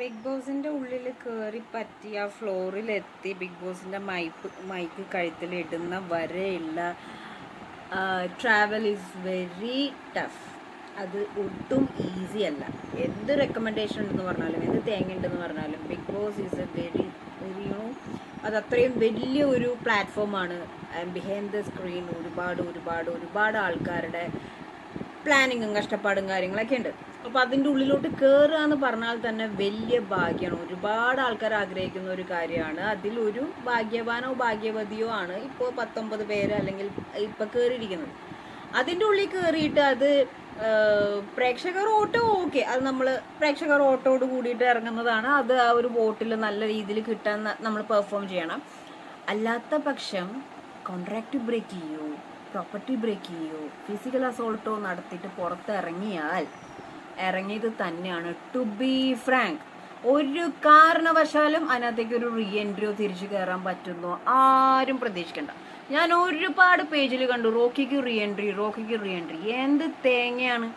Big ബോസിന്റെ ഉള്ളിൽ കയറി പറ്റി ആ ഫ്ലോറിലെത്തി ബിഗ് ബോസിന്റെ മൈക്ക് മൈക്ക് കഴുത്തിലിടുന്ന വരെയുള്ള ട്രാവൽ ഈസ് വെരി ടഫ് അത് ഒട്ടും ഈസി അല്ല. എന്ത് റെക്കമെൻഡേഷൻ ഉണ്ടെന്ന് പറഞ്ഞാലും എന്ത് തേങ്ങ ഉണ്ടെന്ന് പറഞ്ഞാലും Bigg Boss is a very very you അത് അത്രയും വലിയ ഒരു പ്ലാറ്റ്ഫോമാണ് ബിഹൈൻഡ് ദ സ്ക്രീൻ ഒരുപാട് ഒരുപാട് ഒരുപാട് ആൾക്കാരുടെ പ്ലാനിങ്ങും കഷ്ടപ്പാടും കാര്യങ്ങളൊക്കെ ഉണ്ട്. അപ്പോൾ അതിന്റെ ഉള്ളിലോട്ട് കയറുക എന്ന് പറഞ്ഞാൽ തന്നെ വലിയ ഭാഗ്യമാണ് ഒരുപാട് ആൾക്കാർ ആഗ്രഹിക്കുന്ന ഒരു കാര്യമാണ്. അതിൽ ഒരു ഭാഗ്യവാനോ ഭാഗ്യവതിയോ ആണ് ഇപ്പോൾ പത്തൊമ്പത് പേര് അല്ലെങ്കിൽ ഇപ്പോൾ കയറിയിരിക്കുന്നത് അതിന്റെ ഉള്ളിൽ കയറിയിട്ട് അത് പ്രേക്ഷകർ ഓട്ടോ ഓക്കെ. അത് നമ്മൾ പ്രേക്ഷകർ ഓട്ടോട് കൂടിയിട്ട് ഇറങ്ങുന്നതാണ്. അത് ആ ഒരു ബോട്ടിൽ നല്ല രീതിയിൽ കിട്ടാൻ നമ്മൾ പെർഫോം ചെയ്യണം. അല്ലാത്ത പക്ഷം കോൺട്രാക്റ്റ് ബ്രേക്ക് ചെയ്യൂ. പ്രോപ്പർട്ടി ബ്രേക്ക് ചെയ്യോ. ഫിസിക്കൽ അസോൾട്ടോ നടത്തിയിട്ട് പുറത്തിറങ്ങിയാൽ ഇറങ്ങിയത് തന്നെയാണ്. ടു ബി ഫ്രാങ്ക് ഒരു കാരണവശാലും അതിനകത്തേക്ക് ഒരു റീ എൻട്രിയോ തിരിച്ചു കയറാൻ പറ്റുന്നോ ആരും പ്രതീക്ഷിക്കണ്ട. ഞാൻ ഒരുപാട് പേജിൽ കണ്ടു റോക്കിക്ക് റീ എൻട്രി റോക്കിക്ക് റീ എൻട്രി എന്ത് തേങ്ങയാണ്?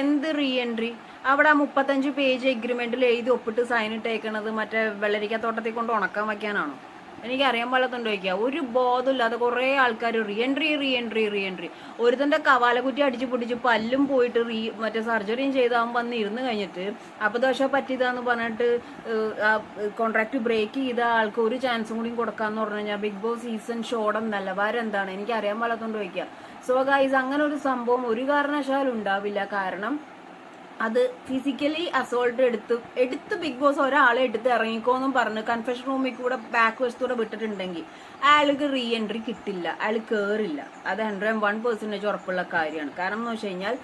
എന്ത് റീ എൻട്രി അവിടെ ആ മുപ്പത്തഞ്ച് പേജ് എഗ്രിമെന്റിൽ എഴുതി ഒപ്പിട്ട് സൈൻ ഇട്ടേക്കണത് മറ്റേ വെള്ളരിക്കത്തോട്ടത്തിൽ കൊണ്ട് ഉണക്കാൻ വയ്ക്കാനാണോ എനിക്ക് അറിയാൻ പാടത്തുണ്ടോ ചോദിക്കുക ഒരു ബോധമില്ലാതെ കുറേ ആൾക്കാർ re entry re entry re entry ഒരുത്തന്റെ കവാലക്കുറ്റി അടിച്ച് പൊടിച്ച് പല്ലും പോയിട്ട് റീ മറ്റേ സർജറിയും ചെയ്താൽ വന്ന് ഇരുന്ന് കഴിഞ്ഞിട്ട് അപദോഷം പറ്റിയതാന്ന് പറഞ്ഞിട്ട് കോൺട്രാക്ട് ബ്രേക്ക് ചെയ്ത ആൾക്ക് ഒരു ചാൻസും കൂടി കൊടുക്കാന്ന് പറഞ്ഞു കഴിഞ്ഞാൽ ബിഗ് ബോസ് സീസൺ ഷോയുടെ നിലവാരം എന്താണ് എനിക്ക് അറിയാൻ പാടത്തുണ്ടോ ചോദിക്കുക സോ ഗൈസ് അങ്ങനെ ഒരു സംഭവം ഒരു കാരണവശാലും ഉണ്ടാവില്ല. കാരണം അത് ഫിസിക്കലി അസോൾട്ട് എടുത്ത്. എടുത്ത് ബിഗ് ബോസ് ഒരാളെ എടുത്ത് ഇറങ്ങിക്കോന്നും പറഞ്ഞ്. കൺഫെഷൻ റൂമിൽ കൂടെ ബാക്ക് വശത്തൂടെ വിട്ടിട്ടുണ്ടെങ്കിൽ അയാൾക്ക് റീ എൻട്രി കിട്ടില്ല. അയാൾ കയറില്ല അത് ഹൺഡ്രഡ് ആൻഡ് വൺ പെർസെന്റേജ് ഉറപ്പുള്ള കാര്യമാണ്. കാരണം എന്ന് വെച്ച് കഴിഞ്ഞാൽ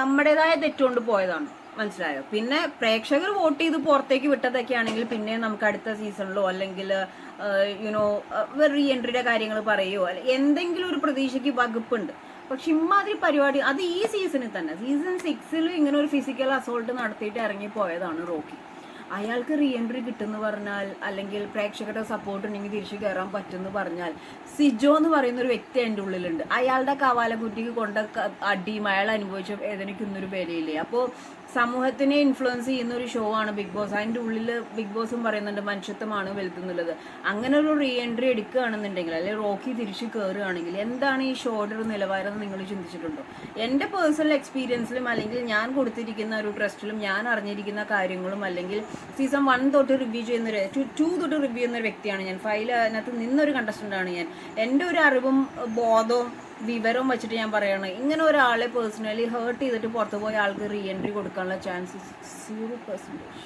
നമ്മുടേതായ തെറ്റുകൊണ്ട് പോയതാണ്. മനസ്സിലായോ? പിന്നെ പ്രേക്ഷകർ വോട്ട് ചെയ്ത് പുറത്തേക്ക് വിട്ടതൊക്കെ ആണെങ്കിൽ പിന്നെ നമുക്ക് അടുത്ത സീസണിലോ അല്ലെങ്കിൽ യുനോ റീ എൻട്രിയുടെ കാര്യങ്ങൾ അല്ലെ എന്തെങ്കിലും ഒരു പ്രതീക്ഷയ്ക്ക് വകുപ്പുണ്ട്. പക്ഷെ ഇമാതിരി പരിപാടി. അത് ഈ സീസണിൽ തന്നെ. സീസൺ സിക്സിൽ ഇങ്ങനെ ഒരു ഫിസിക്കൽ അസോൾട്ട് നടത്തിയിട്ട് ഇറങ്ങി പോയതാണ് റോക്കി. അയാൾക്ക് റീ എൻട്രി കിട്ടുമെന്ന് പറഞ്ഞാൽ അല്ലെങ്കിൽ പ്രേക്ഷകരുടെ സപ്പോർട്ട് ഉണ്ടെങ്കിൽ തിരിച്ചു കയറാൻ പറ്റുമെന്ന് പറഞ്ഞാൽ സിജോ എന്ന് പറയുന്ന ഒരു വ്യക്തി എന്റെ ഉള്ളിലുണ്ട്. അയാളുടെ കവാലക്കുറ്റിക്ക് കൊണ്ട അടിയും അയാൾ അനുഭവിച്ച വേദനയ്ക്ക് ഇന്നൊരു വിലയില്ലേ അപ്പോൾ സമൂഹത്തിനെ ഇൻഫ്ലുവൻസ് ചെയ്യുന്ന ഒരു ഷോ ആണ് ബിഗ് ബോസ് അതിന്റെ ഉള്ളിൽ ബിഗ് ബോസും പറയുന്നുണ്ട് മനുഷ്യത്വമാണ് വലുത്തുന്നുള്ളത് അങ്ങനെ ഒരു റീ എൻട്രി എടുക്കുകയാണെന്നുണ്ടെങ്കിൽ അല്ലെങ്കിൽ റോക്കി തിരിച്ചു കയറുകയാണെങ്കിൽ എന്താണ് ഈ ഷോയുടെ ഒരു നിലവാരം എന്ന് നിങ്ങൾ ചിന്തിച്ചിട്ടുണ്ടോ? എന്റെ പേഴ്സണൽ എക്സ്പീരിയൻസിലും അല്ലെങ്കിൽ ഞാൻ കൊടുത്തിരിക്കുന്ന ഒരു ട്രസ്റ്റിലും ഞാൻ അറിഞ്ഞിരിക്കുന്ന കാര്യങ്ങളും അല്ലെങ്കിൽ സീസൺ വൺ തൊട്ട് റിവ്യൂ ചെയ്യുന്നൊരു ടു ടു തൊട്ട് റിവ്യൂ ചെയ്യുന്ന ഒരു വ്യക്തിയാണ് ഞാൻ. ഫൈൽ അതിനകത്ത് നിന്നൊരു കണ്ടസ്റ്റന്റാണ് ഞാൻ. എന്റെ ഒരു അറിവും ബോധവും വിവരവും വെച്ചിട്ട് ഞാൻ പറയുകയാണ് ഇങ്ങനെ ഒരാളെ പേഴ്സണലി ഹേർട്ട് ചെയ്തിട്ട് പുറത്ത് പോയ ആൾക്ക് റീ എൻട്രി കൊടുക്കാനുള്ള ചാൻസസ് സീറോ പെർസെന്റേജ്